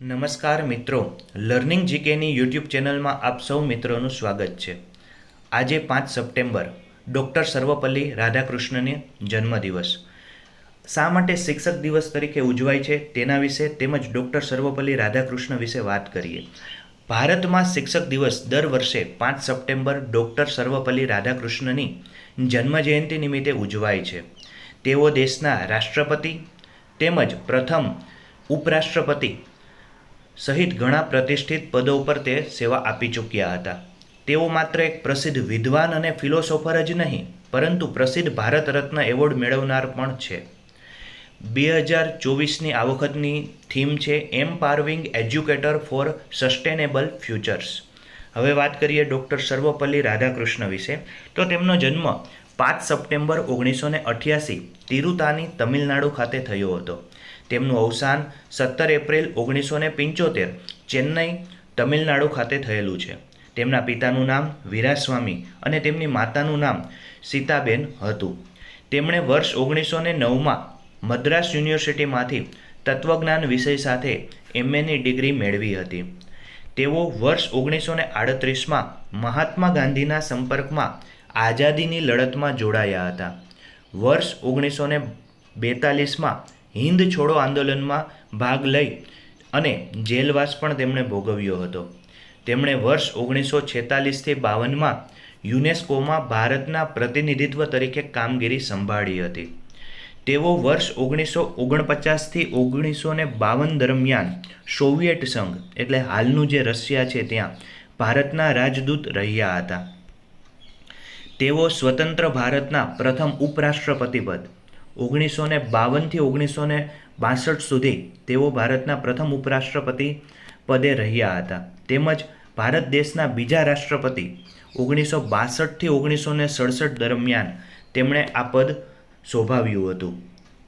નમસ્કાર મિત્રો, learning જીકેની YouTube ચેનલમાં આપ સૌ મિત્રોનું સ્વાગત છે. આજે પાંચ સપ્ટેમ્બર, ડૉક્ટર સર્વપલ્લી રાધાકૃષ્ણને જન્મદિવસ. શા માટે શિક્ષક દિવસ તરીકે ઉજવાય છે તેના વિશે તેમજ ડૉક્ટર સર્વપલ્લી રાધાકૃષ્ણ વિશે વાત કરીએ. ભારતમાં શિક્ષક દિવસ દર વર્ષે પાંચ સપ્ટેમ્બર ડૉક્ટર સર્વપલ્લી રાધાકૃષ્ણની જન્મજયંતિ નિમિત્તે ઉજવાય છે. તેઓ દેશના રાષ્ટ્રપતિ તેમજ પ્રથમ ઉપરાષ્ટ્રપતિ સહિત ઘણા પ્રતિષ્ઠિત પદો પર તે સેવા આપી ચૂક્યા હતા. તેઓ માત્ર એક પ્રસિદ્ધ વિદ્વાન અને ફિલોસોફર જ નહીં, પરંતુ પ્રસિદ્ધ ભારત રત્ન એવોર્ડ મેળવનાર પણ છે. બે હજાર ચોવીસની આ વખતની થીમ છે empowering educator for sustainable futures હવે વાત કરીએ ડૉક્ટર સર્વપલ્લી રાધાકૃષ્ણ વિશે, તો તેમનો જન્મ પાંચ સપ્ટેમ્બર ઓગણીસો ને અઠ્યાસી તિરુતાની તમિલનાડુ ખાતે થયો હતો. તેમનું અવસાન સત્તર એપ્રિલ ઓગણીસો ને પંચોતેર ચેન્નઈ, તમિલનાડુ ખાતે થયેલું છે. તેમના પિતાનું નામ વીરાસ્વામી અને તેમની માતાનું નામ સીતાબેન હતું. તેમણે વર્ષ ઓગણીસો ને નવમાં મદ્રાસ યુનિવર્સિટીમાંથી તત્વજ્ઞાન વિષય સાથે એમએની ડિગ્રી મેળવી હતી. તેઓ વર્ષ ઓગણીસો ને આડત્રીસમાં મહાત્મા ગાંધીના સંપર્કમાં આઝાદીની લડતમાં જોડાયા હતા. વર્ષ ઓગણીસો ને બેતાલીસમાં હિન્દ છોડો આંદોલનમાં ભાગ લઈ અને જેલવાસ પણ તેમણે ભોગવ્યો હતો. તેમણે વર્ષ ઓગણીસો છેતાલીસથી બાવનમાં યુનેસ્કોમાં ભારતના પ્રતિનિધિત્વ તરીકે કામગીરી સંભાળી હતી. તેઓ વર્ષ ઓગણીસો ઓગણપચાસથી ઓગણીસો ને બાવન દરમિયાન સોવિયેટ સંઘ, એટલે હાલનું જે રશિયા છે ત્યાં, ભારતના રાજદૂત રહ્યા હતા. તેઓ સ્વતંત્ર ભારતના પ્રથમ ઉપરાષ્ટ્રપતિ પદ ઓગણીસો ને બાવનથી ઓગણીસો ને બાસઠ સુધી તેઓ ભારતના પ્રથમ ઉપરાષ્ટ્રપતિ પદે રહ્યા હતા. તેમજ ભારત દેશના બીજા રાષ્ટ્રપતિ ઓગણીસો બાસઠથી ઓગણીસો ને સડસઠ દરમિયાન તેમણે આ પદ શોભાવ્યું હતું.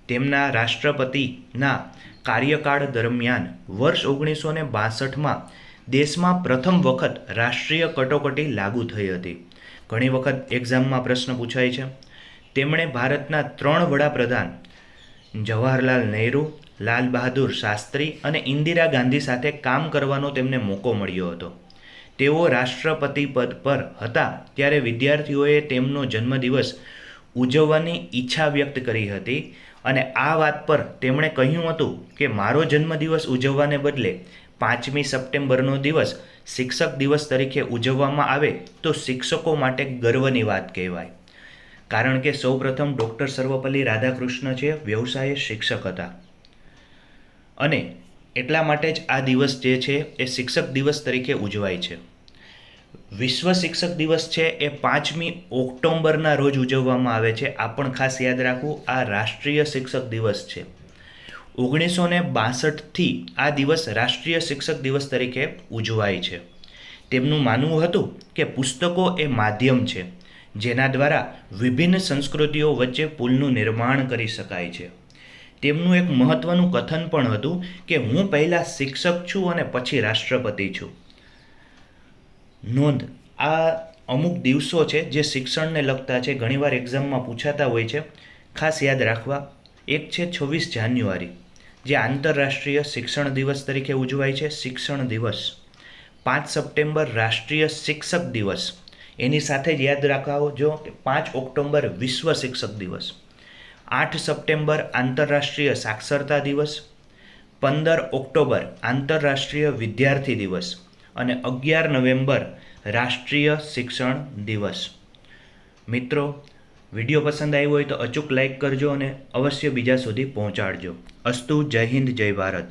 તેમના રાષ્ટ્રપતિના કાર્યકાળ દરમિયાન વર્ષ ઓગણીસો ને બાસઠમાં દેશમાં પ્રથમ વખત રાષ્ટ્રીય કટોકટી લાગુ થઈ હતી. ઘણી વખત એક્ઝામમાં પ્રશ્ન પૂછાય છે તેમણે ભારતના ત્રણ વડાપ્રધાન, જવાહરલાલ નહેરુ, લાલ બહાદુર શાસ્ત્રી અને ઇન્દિરા ગાંધી સાથે કામ કરવાનો તેમને મોકો મળ્યો હતો. તેઓ રાષ્ટ્રપતિ પદ પર હતા ત્યારે વિદ્યાર્થીઓએ તેમનો જન્મદિવસ ઉજવવાની ઈચ્છા વ્યક્ત કરી હતી અને આ વાત પર તેમણે કહ્યું હતું કે મારો જન્મદિવસ ઉજવવાને બદલે પાંચમી સપ્ટેમ્બરનો દિવસ શિક્ષક દિવસ તરીકે ઉજવવામાં આવે તો શિક્ષકો માટે ગર્વની વાત કહેવાય. કારણ કે સૌપ્રથમ ડૉક્ટર સર્વપલ્લી રાધાકૃષ્ણ છે, વ્યવસાયે શિક્ષક હતા. અને એટલા માટે જ આ દિવસ જે છે, એ શિક્ષક દિવસ તરીકે ઉજવાય છે. વિશ્વ શિક્ષક દિવસ છે, એ પાંચમી ઓક્ટોબરના રોજ ઉજવવામાં આવે છે. આ પણ ખાસ યાદ રાખવું, આ રાષ્ટ્રીય શિક્ષક દિવસ છે. ઓગણીસો ને બાસઠથી આ દિવસ રાષ્ટ્રીય શિક્ષક દિવસ તરીકે ઉજવાય છે. તેમનું માનવું હતું કે પુસ્તકો એ માધ્યમ છે. જેના દ્વારા વિભિન્ન સંસ્કૃતિઓ વચ્ચે પુલનું નિર્માણ કરી શકાય છે. તેમનું એક મહત્ત્વનું કથન પણ હતું કે હું પહેલાં શિક્ષક છું અને પછી રાષ્ટ્રપતિ છું. નોંધ, આ અમુક દિવસો છે જે શિક્ષણને લગતા છે, ઘણીવાર એક્ઝામમાં પૂછાતા હોય છે. ખાસ યાદ રાખવા, એક છે છવ્વીસ જાન્યુઆરી, જે આંતરરાષ્ટ્રીય શિક્ષણ દિવસ તરીકે ઉજવાય છે, શિક્ષણ દિવસ. પાંચ સપ્ટેમ્બર રાષ્ટ્રીય શિક્ષક દિવસ એની સાથે જ યાદ રાખજો કે પાંચ ઓક્ટોબર વિશ્વ શિક્ષક દિવસ, આઠ સપ્ટેમ્બર આંતરરાષ્ટ્રીય સાક્ષરતા દિવસ, પંદર ઓક્ટોબર આંતરરાષ્ટ્રીય વિદ્યાર્થી દિવસ અને અગિયાર નવેમ્બર રાષ્ટ્રીય શિક્ષણ દિવસ. મિત્રો, વીડિયો પસંદ આવ્યો હોય તો અચૂક લાઇક કરજો અને અવશ્ય બીજા સુધી પહોંચાડજો. અસ્તુ, જય હિન્દ, જય ભારત.